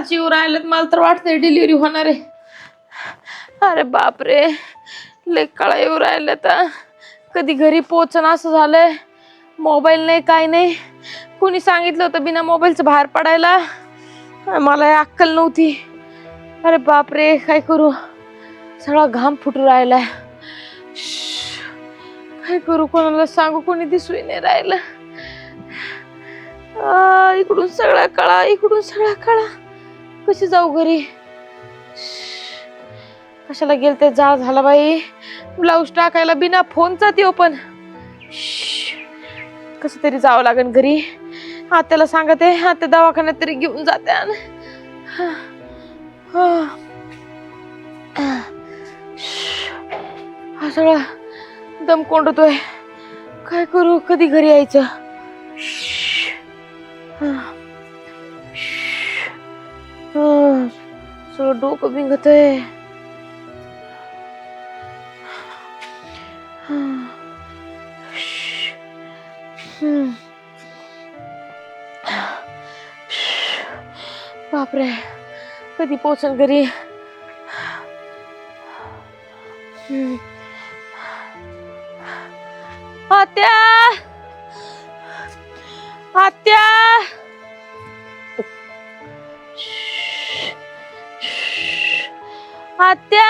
काळजी येऊ राहिलेत मला तर वाटतंय डिलिव्हरी होणार आहे. अरे बापरे लय कळा येऊ राहिल्या तर कधी घरी पोचन असं झालंय मोबाईल नाही काय नाही. कुणी सांगितलं होतं बिना मोबाईलचं बाहेर पडायला? मला अक्कल नव्हती. अरे बापरे काय करू? सगळा घाम फुटू राहिलाय. काय करू? कोणाला सांगू? कोणी दिसू नाही राहिलं. इकडून सगळा कळा इकडून सगळा कळा. कशी जाऊ घरी? कशाला कशाला गेलते? जाळ झाला बाई. ब्लाऊज टाकायला बिना फोनचा त्यो पण. कस तरी जावं लागेल घरी. आत्याला सांगते आत्या दवाखान्यात तरी घेऊन जाते आण. हा सगळा दम कोंडतोय. काय करू? कधी घरी यायचं? सगळं डोकं बिंगत आहे बापरे कधी पोचन घरी? हम्म. आत्या! आत्या! आत्या!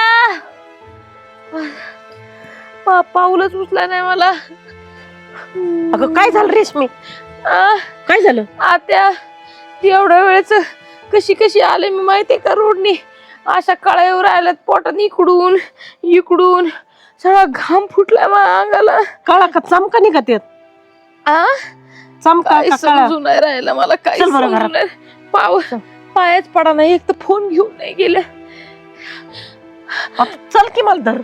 पा- पाऊलच उचला नाही मला. अगं काय झालं रेशमी? आ, काय झालं? आत्या एवढ्या वेळेच कशी कशी आले मी माहितीये का रोडनी? अशा कळावर राहिल्यात पोटात इकडून इकडून. सगळा घाम फुटलाय माझ्या अंगाला. काळा का चमका निघत येत? आ? चमका काय का काळा? समजून नाही राहिलं मला काय चल बरं समजून घरात. नाही. पाव पायाच पडा नाही एक तर फोन घेऊन नाही गेले. आता चल की मला धर.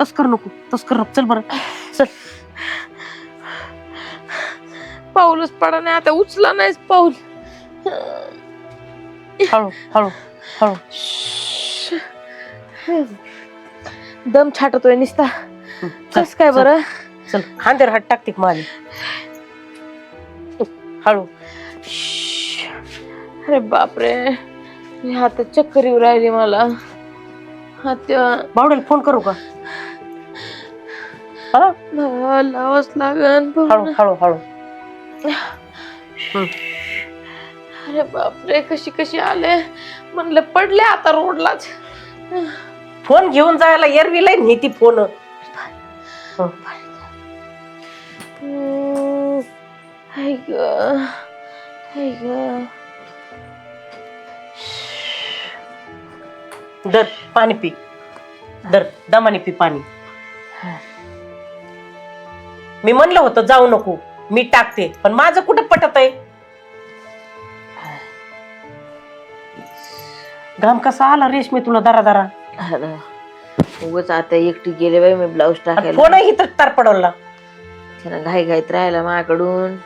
तस कर नको तस कर. चल बरं. चल. पाऊलच पडा नाही आता उचला नाहीच पाऊल. हळू हळू हळू. दम छाटतोय निसता. कस काय बरं? चल. खांद्यावर हात टाकते माझी हळू. अरे बापरे हातात चक्कर येऊ राहिली मला. हात बावडेल फोन करू का? हा? लावाच लागन हळू हळू हळू. अरे बापरे कशी कशी आले? म्हणलं पडले आता रोडलाच. फोन घेऊन जायला एरवीला नेती फोन. हं. हम्म. हाय ग. हाय ग. दर पाणी पी. दर दमाने पी पाणी. मी म्हणलं होतं जाऊ नको मी टाकते पण माझं कुठं पटत आहे? घाम कसा आला रेशमी तुला दरा दरा? उगाच आता एकटी गेले बाई मी ब्लाऊज टाकायला फोनही तर तार पडवला. त्यानं घाई घाईत राहिला माझ्याकडून.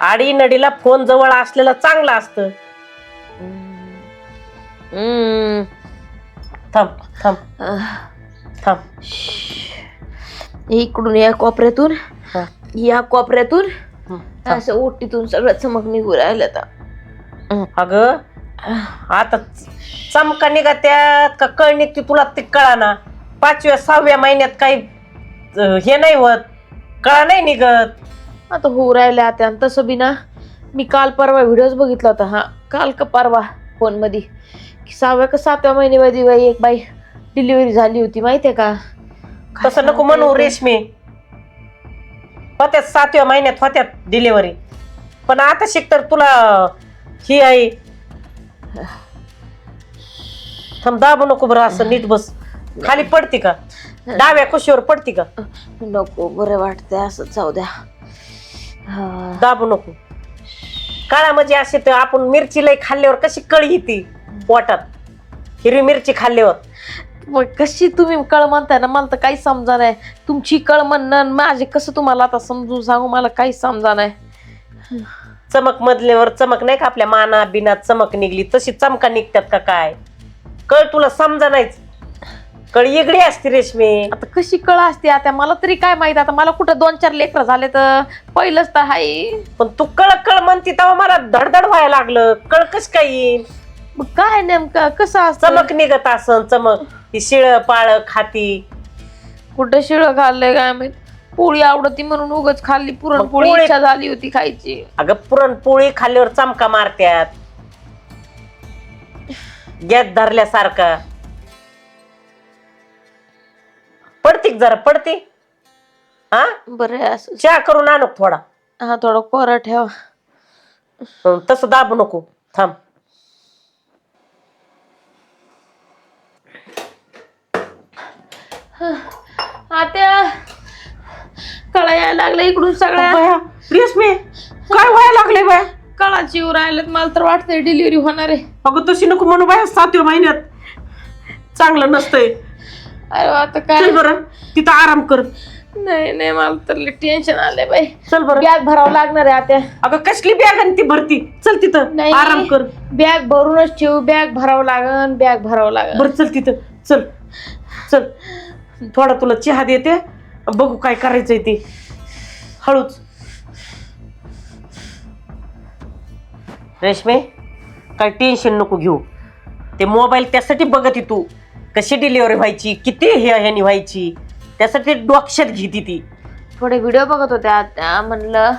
आडी नडीला फोन जवळ असलेला चांगला असतं. हम्म. थांब थांब. थांब. इकडून या कोपऱ्यातून हा. या कोपऱ्यातून थांब. असं ओटीतून सगळं चमक निघू राहिलं आता. अगं आता चमका निघा त्यात का कळ निघते तुला ते कळा ना पाचव्या सहाव्या महिन्यात काही अं, हे नाही होत. कळा नाही निघत. आता होऊ राहिलं आता आणि तसं बी ना मी काल परवा व्हिडिओज बघितला होता हा. काल का परवा फोनमध्ये की सहाव्या का सातव्या महिन्यामध्ये बाई एक बाई डिलिव्हरी झाली होती माहितीये का? काय तसं नको म्हणू ते? रेशमी. होत्यात सातव्या महिन्यात होत्यात डिलिव्हरी पण आता शिक तर तुला ही आहे थांब दाबू नको बरं असं नीट बस. खाली पडती का? डाव्या कुशीवर पडती का? नको बरं वाटतंय असं जाऊ द्या. हा. दाबू नको. काळा म्हणजे असे तर आपण मिरची लई खाल्ल्यावर कशी कळी येते? पोटात हिरवी मिरची खाल्ल्यावर मग कशी तुम्ही कळ म्हणताय ना मला तर काही समजा नाही. तुमची कळ म्हणणं माझे कसं तुम्हाला आता समजून सांगू मला काही समजा नाही. चमक मधल्यावर चमक नाही का आपल्या माना बिनात चमक निघली तशी चमका निघतात का काय? कळ तुला समजा नाहीच. कळ इगडी असते रेशमी. आता कशी कळ असते आता मला तरी काय माहीत आता मला कुठं दोन चार लेकर झाले तर पहिलंच तर हाय. पण तू कळ कळ म्हणती तेव्हा मला धडधड व्हायला लागलं. कळ कस काय येईल मग काय नेमका? कसं असतं? चमक निघत असन चमक. ती शिळ पाळ खाती. कुठं शिळ खाल्लंय काय माहीत? पोळी आवडती म्हणून उगच खाल्ली. पुरणपोळी पोळी- इच्छा झाली होती खायची. अगं पुरणपोळी खाल्ल्यावर चमका मारत्यात. गॅस धरल्यासारखा. पडती का जरा? पडती? हा? बरं आहे असं. चहा करून आणू थोडा? हा थोडा कोरा ठेवा. हं, तसं दाबू नको. थांब. आत्या कळा यायला लागल्या इकडून सगळ्या. बया, रेशमी काय व्हायला लागले बाय? कळाची येऊ राहिलेत मला तर वाटतंय डिलिव्हरी होणार आहे. अगं तशी नको म्हणू बाय सातव्या महिन्यात. चांगलं नसतंय. अरे आता काय? चल बरं तिथं आराम कर. नाही नाही मला तर टेन्शन आलंय बाई. चल बरं. बॅग भरावं लागणार आहे आत्या. अगं कसली बॅग आणि ती भरती? चल तिथं नाही आराम कर. बॅग भरूनच ठेवू बॅग भरावं लागन बॅग भरावं लागन. बर चल तिथं. चल चल. थोडा तुला चहा देते. बघू काय करायचंय ते. हळूच. रेशमे काय टेन्शन नको घेऊ. ते मोबाईल त्यासाठी बघत आहे तू. कशी डिलिव्हरी व्हायची किती हे ह्यानी व्हायची त्यासाठी डोक्यात घेती ती. थोडे व्हिडिओ बघत होते आत्या म्हणलं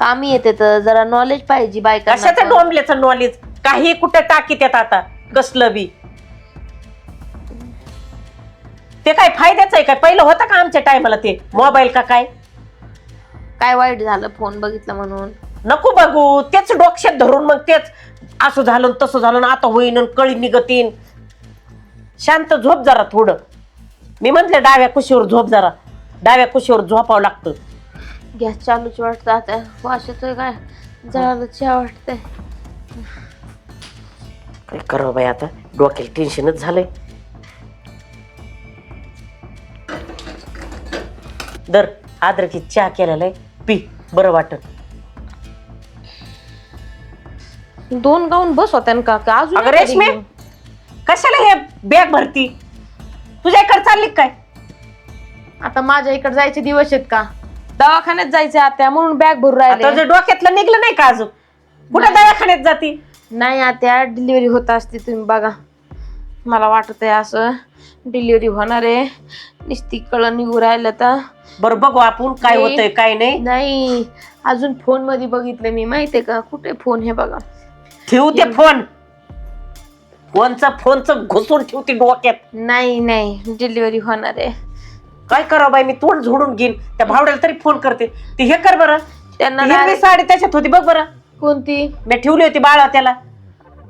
कामी येते तर जरा नॉलेज पाहिजे कशाचं बायका डोंबल्याचं नॉलेज काही कुठं टाकी त्यात आता. कसलं बी. ते काय फायद्याचं आहे काय? पहिलं होतं का आमच्या टायमाला ते? मोबाईल का काय? काय वाईट झालं फोन बघितला म्हणून? नको बघू. तेच डोक्यात धरून मग तेच असं झालं न तसं झालं न आता होईन न कळी निघतीन. शांत झोप जरा थोडं. मी म्हंटल डाव्या कुशीवर झोप जरा. डाव्या कुशीवर झोपावं लागतं. गॅस चालूच वाटतं आता. वास येतोय काय? जळालं चहा वाटतंय. काय करावं बाई आता? डोक्याला टेन्शनच झालंय. दर आद्रकी चहा केलेला आहे. पी बरं वाटत दोन गाऊन बस होत्या ना काका अजून अगं एखादी रेशमे. कशाला हे बॅग भरती? तुझ्याकडे चालली का काय? आता माझ्या इकडे जायचे दिवस आहेत का? दवाखान्यात जायचे आत्या म्हणून बॅग भरून आता राहिले जर डोक्यातलं निघलं नाही का अजून? कुठे दवाखान्यात जाती? नाही आत्या डिलिव्हरी होत असते तुम्ही बघा. मला वाटत आहे असं. डिलिव्हरी होणार आहे. नुसती कळण निघू राहिलं तर. बरं बघू आपण काय नाही. होतंय काय नाही. नाही. अजून फोनमध्ये बघितलं मी. माहितीये का? कुठे फोन हे बघा. ठेवू ते फोन फोनचा फोनचं घुसून ठेवते डोक्यात. नाही नाही. डिलिव्हरी होणार आहे. काय करावं बाई मी तोंड झोडून घेईन. त्या भावड्याला तरी फोन करते. ते हे कर बरं. त्यांना ती हिरवी direct- साडी त्याच्यात होती बघ बरं. कोणती? मी ठेवली होती बाळा त्याला.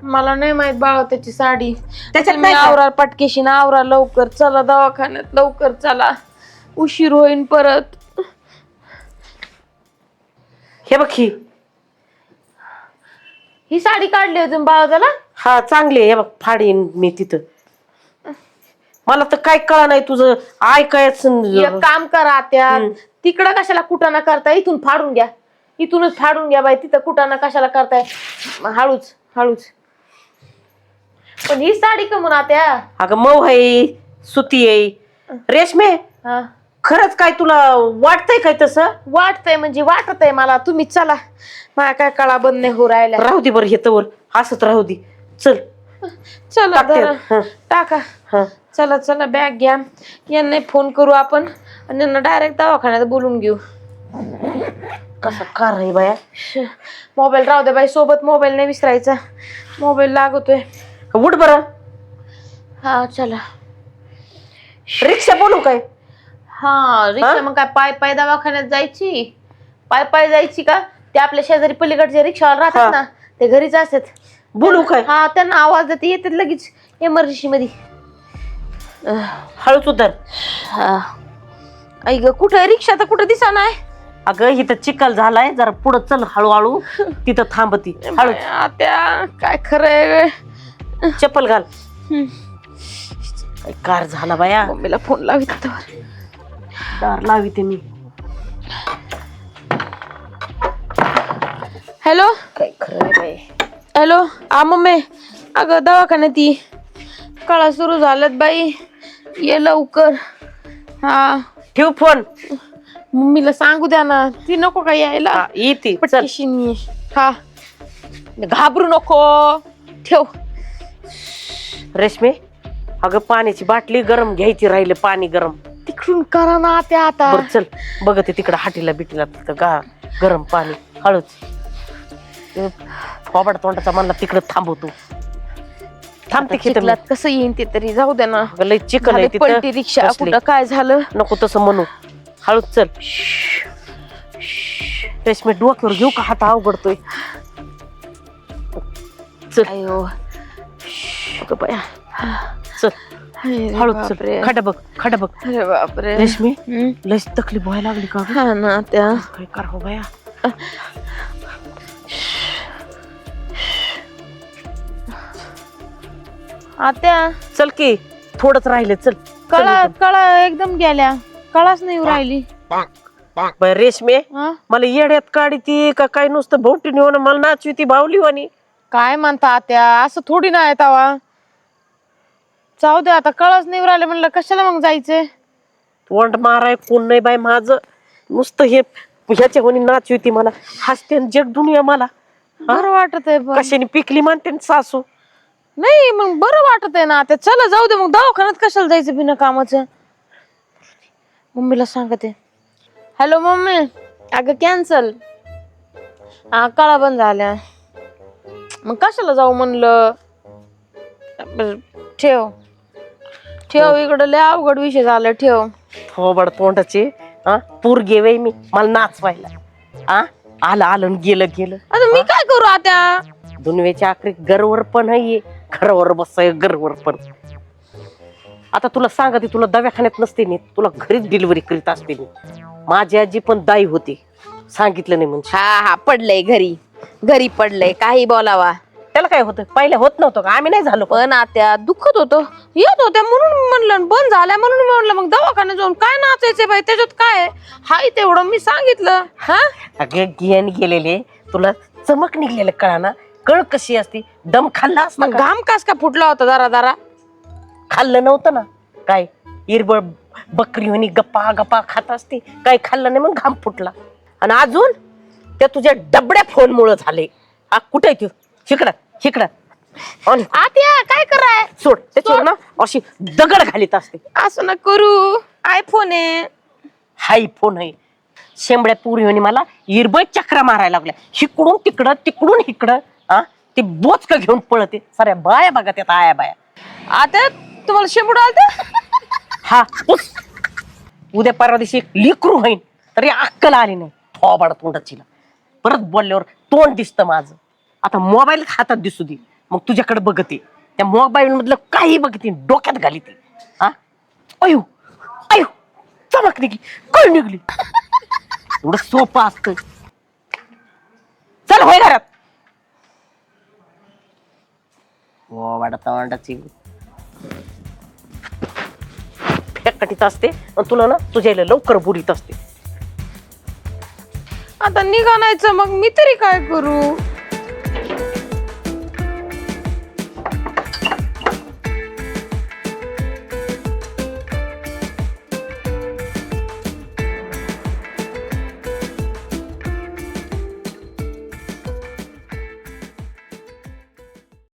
मला नाही माहीत बाळ त्याची साडी. त्याच्यात मी नाही का? आवरा पटकेशी ना आवरा लवकर. चला दवाखान्यात लवकर चला. उशीर होईन परत. हे बघ ही. ही साडी काढली होती ना बाळा त्याला हा चांगली आहे. हे बघ फाडीन मी तिथं. मला तर काय कळा नाही तुझं. ऐकायचं एक काम करा त्या हम्म. तिकडं कशाला कुटाणा करताय? इथून फाडून घ्या. इथूनच फाडून घ्या बाई. तिथं कुटाणा कशाला करताय? हळूच हळूच. पण ही साडी का म्हणा त्या अगं मऊ आहे सुती आहे. रेशमे हा. खरंच काय तुला वाटतंय काय तसं? वाटतंय म्हणजे वाटत आहे मला. तुम्ही चला. माझ्या काय कळा बंद नाही हो राहिल्या राहू दे बरं हे तवर. असत राहू दे. चल. चला टाकते. जरा. हं. टाका. हा. चला चला बॅग घ्या. यांना फोन करू आपण. आणि यांना डायरेक्ट दवाखान्यात बोलून घेऊ. कसा कार आहे बाया? मोबाईल राहू दे बाई सोबत मोबाईल नाही विसरायचा. मोबाईल लागतोय. उठ बरं. हा चला. रिक्षा बोलू काय? हा रिक्षा मग काय पाय पाय दवाखान्यात जायची? पाय पाय जायची का? ते आपल्या शेजारी पलीकडचे रिक्षावाला. राहतात ना ते घरीच असतात. बोलू काय? हा त्यांना आवाज देते येतात लगेच इमर्जन्सी मध्ये. हळूच उतर. हा. ग कुठं रिक्षा तर कुठं दिसा नाही अगं इथं चिखल झालाय जरा पुढं चल हळूहळू तिथं थांबती हळू. त्या काय खरंय चप्पल घाल. काय कार झाला बाया. मम्मीला फोन लावित दार लावी ते मी. हॅलो? काय खरं बाई. हॅलो? हा मम्मी. अगं दवाखान्यात ये. कळा सुरू झाल्यात बाई. ये लवकर. हा. ठेव फोन. मम्मीला सांगू द्या ना. ती नको का यायला? येते. चल. पटकीशी ये. हा. घाबरू नको. ठेव. रेशमे अगं पाण्याची बाटली गरम घ्यायची राहिले पाणी गरम. तिकडून करा ना आत्या आता. बर चल. बघते तिकडं हाटीला बिटीला तिथं गा गरम पाणी हळूच. ते फोबाड तोंडाचा म्हणला तिकडं थांबवतो थांबते खेत चिखलात कसं येईन ते तरी जाऊ दे ना. लय चिकन आहे झाली पलटी तिथं रिक्षा. कुठं काय झालं? नको तसं म्हणू. हळूच चल. रेशमी डोक्यावर घेऊ का हात अवघडतोय? चल. अयो अगं बाया. चल. बापरे. चल. खडा बघ खडा बघ. अरे बापरे. रेशमी. लयच तकलीफ व्हायला लागली का गं? हा ना त्या. काय करावं बाया. आत्या. चल की थोडंच राहिले चल. कळा कळा एकदम गेल्या. कळाच नाही राहिली. बाय रेशमे हा? मला येड्यात काढी ती का काय नुसतं भोवटी नेऊन मला नाचवी ती बावली वाणी. काय म्हणता आत्या? असं थोडी ना आहे तवा जाऊ दे आता कळाच नाही राहिले म्हणलं कशाला मग जायचंय तोंड माराय कोण नाही बाय माझं. नुसतं हे ह्याच्या कोणी नाचवी ती मला. हसते आणि जग दुनिया मला. बरं वाटत आहे. कशाने पिकली म्हणते न सासू? नाही मग बरं वाटत आहे ना. आता चला जाऊ दे मग. दवाखान्यात कशाला जायचं बिना कामाचं? मम्मीला सांगते. Hello mummy. अगं कॅन्सल हा कळा बंद झाल्या मग कशाला जाऊ म्हणलं? ठेव. ठेव इकडं लय अवघड विषय झाला ठेव. थोबड तोंडाचे हा? पूर गेवे मी मला नाचवायला. हा? आलं आलं आणि गेलं गेलं. आता मी काय करू आता? दुनियाच्या आखरी गरवर पण आहे घरावर बसाय गरवर पण. आता तुला सांगते तुला दवाखान्यात नसते नी तुला घरीच डिलिव्हरी करीत असते मी. माझी आजी पण दाई होती. सांगितलं नाही म्हणजे. हा हा पडलंय घरी. घरी पडलंय काही बोलावा. त्याला काय होतं? पहिले होत नव्हतं का? आम्ही नाही झालो का? पण आता दुखत होतं. येत होत्या म्हणून म्हणलं बंद झाल्या म्हणून म्हणलं. मग दवाखान्यात जाऊन काय नाचायचंय बाई? त्याच्यात काय आहे? हाय तेवढं मी सांगितलं. हा? अगे गियान गेलेले. तुला चमक निघलेलं कळा ना. कळ कशी असते? दम खाल्ला असता मग का? घाम कास का फुटला होता जरा जरा? खाल्लं नव्हतं ना. काय इरबळ बकरी होणी गप्पा गप्पा खात असते? काही खाल्लं नाही मग घाम फुटला. आणि अजून त्या तुझ्या डबड्या फोन मुळे झाले. हा कुठे तू शिकडा आणि. आत्या काय कराय? सोड त्याच्यावर ना. अशी दगड घालीत असते. असं ना करू. आयफोन आहे. हाय फोन आहे. शेंबड्या पुरी मला इरबळ चक्रा मारायला लागल्या. हिकडून तिकडं तिकडून इकडं हा ते बोचक घेऊन पळते. साऱ्या बाया बघा त्यात आया बाया. आता तुम्हाला शेंबूड आलत? हा उस. उद्या परवा दिवशी एक लिकरू होईन. तरी अक्कल आली नाही. थोबाड तोंडाची परत बोलल्यावर तोंड दिसतं माझं. आता मोबाईल हातात दिसू दे. मग तुझ्याकडे बघते. त्या मोबाईल मधलं काही बघते. डोक्यात घाली ती हा? अयो अयो चमक निघली. कळ निघली. एवढं सोपं असतं. चल होय घरात. हो, थोबाड तोंडाची फेकटीत असते. आणि तुला ना तुझ्या इला लवकर बुरीत असते. आता निघाणायचं मग मी तरी काय करू?